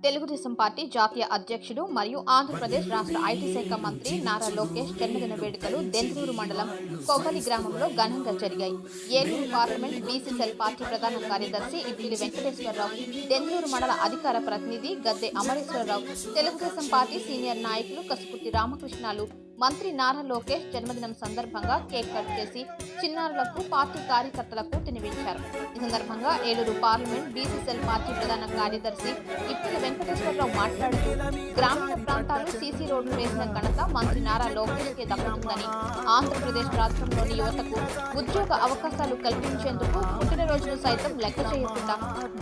Telugu Desam party జాతీయ అధ్యక్షుడు మరియు ఆంధ్రప్రదేశ్ రాష్ట్ర ఐటీ శాఖ మంత్రి నారా లోకేష్ జన్మదిన వేడుకలు దెందులూరు మండలం కొవ్వలి గ్రామంలో ఘనంగా జరిగాయి. ఏలూరు పార్లమెంట్ బీసీసీఎల్ పార్టీ ప్రధాన కార్యదర్శి ఇప్పిలి వెంకటేశ్వరరావు దెందులూరు మండల అధికార ప్రతినిధి గద్దె అమరేశ్వరరావు తెలుగుదేశం పార్టీ సీనియర్ నాయకులు కసుకుర్తి రామకృష్ణాలు మంత్రి నారా లోకేష్ జన్మదినం సందర్భంగా కేక్ కట్ చేసి చిన్నారులకు పార్టీ కార్యకర్తలకు తినిపించారు. ఈ సందర్భంగా ఏలూరు పార్లమెంట్ బీసీసీఎల్ పార్టీ ప్రధాన కార్యదర్శి ఇప్పిలి వెంకటేశ్వరరావు మాట్లాడుతూ గ్రామీణ ప్రాంతాలు సీసీ రోడ్లు వేసిన ఘనత మంత్రి నారా లోకేష్కే దక్కుతుందని ఆంధ్రప్రదేశ్ రాష్ట్రంలోని యువతకు ఉద్యోగ అవకాశాలు కల్పించేందుకు పుట్టినరోజును సైతం లెక్క చేయకుండా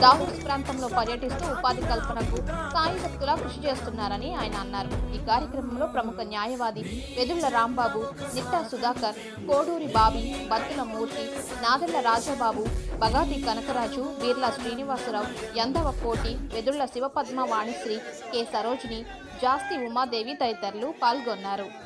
దావోస్ ప్రాంతంలో పర్యటిస్తూ ఉపాధి కల్పనకు సాయశక్తులా కృషి చేస్తున్నారని ఆయన అన్నారు. ఈ కార్యక్రమంలో ప్రముఖ న్యాయవాది వెదుళ్ళ రాంబాబు నిట్టా సుధాకర్ కోడూరి బాబి బత్తుల మూర్తి నాదెళ్ళ రాజాబాబు బగాది కనకరాజు బీర్లా శ్రీనివాసరావు యందవ కోటి వెదుళ్ళ శివపద్మ వాణిశ్రీ కె. సరోజిని జాస్తి ఉమాదేవి తదితరులు పాల్గొన్నారు.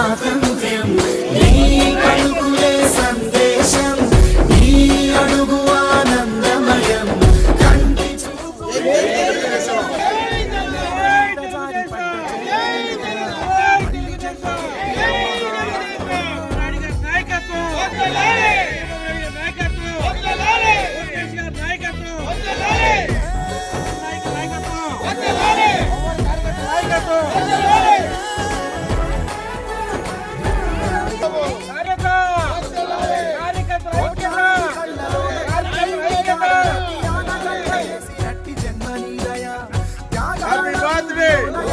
ఒక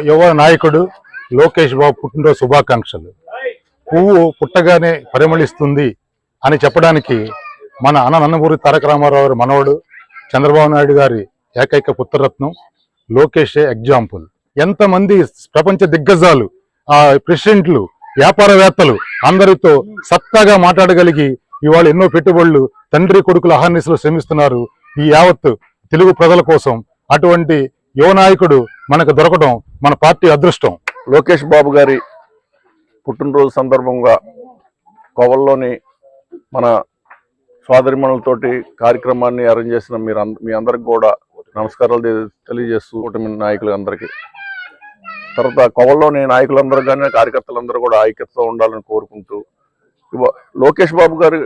యువ- నాయకుడు లోకేష్ బాబు పుట్టినరోజు శుభాకాంక్షలు. పువ్వు పుట్టగానే పరిమళిస్తుంది అని చెప్పడానికి మన అన్న తారక రామారావు గారి మనవడు చంద్రబాబు నాయుడు గారి ఏకైక పుత్రరత్నం లోకేషే ఎగ్జాంపుల్. ఎంతమంది ప్రపంచ దిగ్గజాలు ఆ ప్రెసిడెంట్లు వ్యాపారవేత్తలు అందరితో సత్తాగా మాట్లాడగలిగి ఇవాళ ఎన్నో పెట్టుబడులు తండ్రి కొడుకుల అహర్నిశలు శ్రమిస్తున్నారు ఈ యావత్ తెలుగు ప్రజల కోసం. అటువంటి యువ నాయకుడు మనకు దొరకడం మన పార్టీ అదృష్టం. లోకేష్ బాబు గారి పుట్టినరోజు సందర్భంగా కోవల్లోని మన సోదరిమణులతోటి కార్యక్రమాన్ని అరేంజ్ చేసిన మీరు మీ అందరికి కూడా నమస్కారాలు తెలియజేస్తూ కూటమి నాయకులు అందరికీ. తర్వాత కోవల్లోని నాయకులందరూ కానీ కార్యకర్తలందరూ కూడా ఐక్యతతో ఉండాలని కోరుకుంటూ లోకేష్ బాబు గారు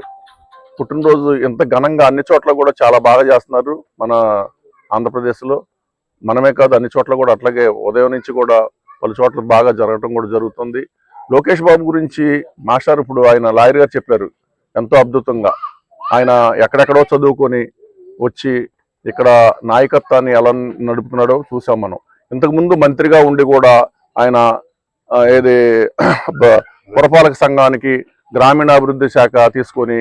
పుట్టినరోజు ఎంత ఘనంగా అన్ని చోట్ల కూడా చాలా బాగా చేస్తున్నారు మన ఆంధ్రప్రదేశ్లో. మనమే కాదు అన్ని చోట్ల కూడా అట్లాగే ఉదయం నుంచి కూడా పలు చోట్ల బాగా జరగటం కూడా జరుగుతుంది. లోకేష్ బాబు గురించి మాస్టర్ ఇప్పుడు ఆయన లాయర్ గారు చెప్పారు ఎంతో అద్భుతంగా. ఆయన ఎక్కడెక్కడో చదువుకొని వచ్చి ఇక్కడ నాయకత్వాన్ని ఎలా నడుపుతున్నాడో చూసాం మనం. ఇంతకుముందు మంత్రిగా ఉండి కూడా ఆయన ఏది పురపాలక సంఘానికి గ్రామీణాభివృద్ధి శాఖ తీసుకొని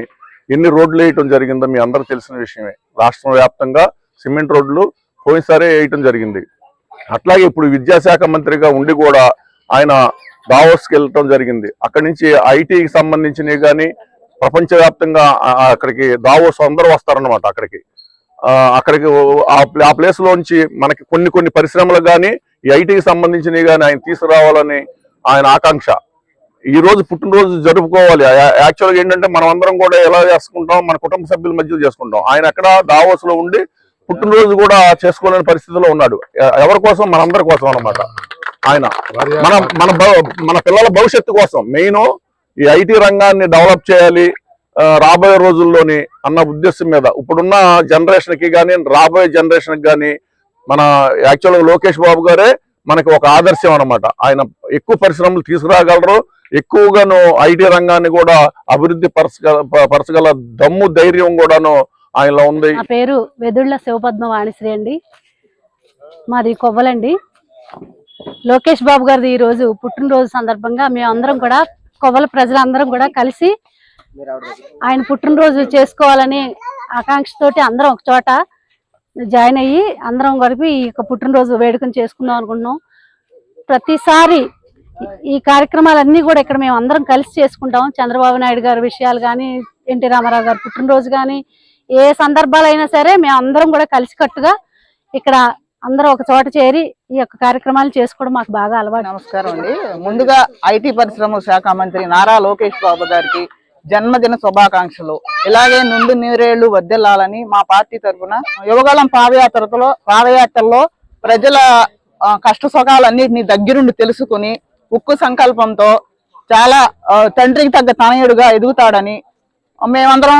ఎన్ని రోడ్లు వేయటం జరిగిందో మీ అందరూ తెలిసిన విషయమే. రాష్ట్ర వ్యాప్తంగా సిమెంట్ రోడ్లు పోయినసారే వేయటం జరిగింది. అట్లాగే ఇప్పుడు విద్యాశాఖ మంత్రిగా ఉండి కూడా ఆయన దావోస్కి వెళ్ళటం జరిగింది. అక్కడి నుంచి ఐటీకి సంబంధించినవి కానీ ప్రపంచవ్యాప్తంగా అక్కడికి దావోస్ అందరూ వస్తారన్నమాట అక్కడికి. అక్కడికి ఆ ప్లే- ఆ మనకి కొన్ని కొన్ని పరిశ్రమలు కానీ ఈ ఐటీకి సంబంధించినవి కానీ ఆయన తీసుకురావాలని ఆయన ఆకాంక్ష. ఈ రోజు పుట్టినరోజు జరుపుకోవాలి. యాక్చువల్గా ఏంటంటే మనం అందరం కూడా ఎలా చేసుకుంటాం? మన కుటుంబ సభ్యుల మధ్య చేసుకుంటాం. ఆయన అక్కడ దావోస్లో ఉండి పుట్టినరోజు కూడా చేసుకోలేని పరిస్థితిలో ఉన్నాడు. ఎవరి కోసం? మనందరి కోసం అన్నమాట. ఆయన. మన మన మన పిల్లల భవిష్యత్తు కోసం. మెయిన్ ఈ ఐటీ రంగాన్ని డెవలప్ చేయాలి రాబోయే రోజుల్లోని అన్న ఉద్దేశం మీద. ఇప్పుడున్న జనరేషన్కి కానీ రాబోయే జనరేషన్కి కానీ మన యాక్చువల్గా లోకేష్ బాబు గారే మనకి ఒక ఆదర్శం అన్నమాట. ఆయన ఎక్కువ పరిశ్రమలు తీసుకురాగలరు. ఎక్కువగాను ఐటీ రంగాన్ని కూడా అభివృద్ధి పరచగల పరచగల దమ్ము ధైర్యం కూడాను ఆయనలో ఉంది. నా పేరు వెదుళ్ళ శివపద్మ వాణిశ్రీ అండి. మాది కొవ్వలండి. లోకేష్ బాబు గారిది ఈ రోజు పుట్టినరోజు సందర్భంగా మేము అందరం కూడా కొవ్వల ప్రజలందరం కూడా కలిసి ఆయన పుట్టినరోజు చేసుకోవాలని ఆకాంక్షతోటి అందరం ఒక చోట జాయిన్ అయ్యి అందరం కలిపి ఈ యొక్క పుట్టినరోజు వేడుకను చేసుకుందాం అనుకుంటున్నాం. ప్రతిసారి ఈ కార్యక్రమాలన్నీ కూడా ఇక్కడ మేము అందరం కలిసి చేసుకుంటాం. చంద్రబాబు నాయుడు గారి విషయాలు కానీ ఎన్టీ రామారావు గారు పుట్టినరోజు కానీ ఏ సందర్భాలైనా సరే మేము అందరం కూడా కలిసికట్టుగా ఇక్కడ అందరూ ఒక చోట చేరి ఈ యొక్క కార్యక్రమాలు చేసుకోవడం మాకు బాగా అలవాటు. నమస్కారం అండి. ముందుగా ఐటీ పరిశ్రమ శాఖ మంత్రి నారా లోకేష్ బాబు గారికి జన్మదిన శుభాకాంక్షలు. ఇలాగే నుండి నీరేళ్ళు వర్దిల్లాలని మా పార్టీ తరఫున యువగలం పాదయాత్రలో పాదయాత్రలో ప్రజల కష్ట సుఖాలన్నింటినీ దగ్గరుండి తెలుసుకుని ఉక్కు సంకల్పంతో చాలా తండ్రికి తగ్గ తనయుడుగా ఎదుగుతాడని మేమందరం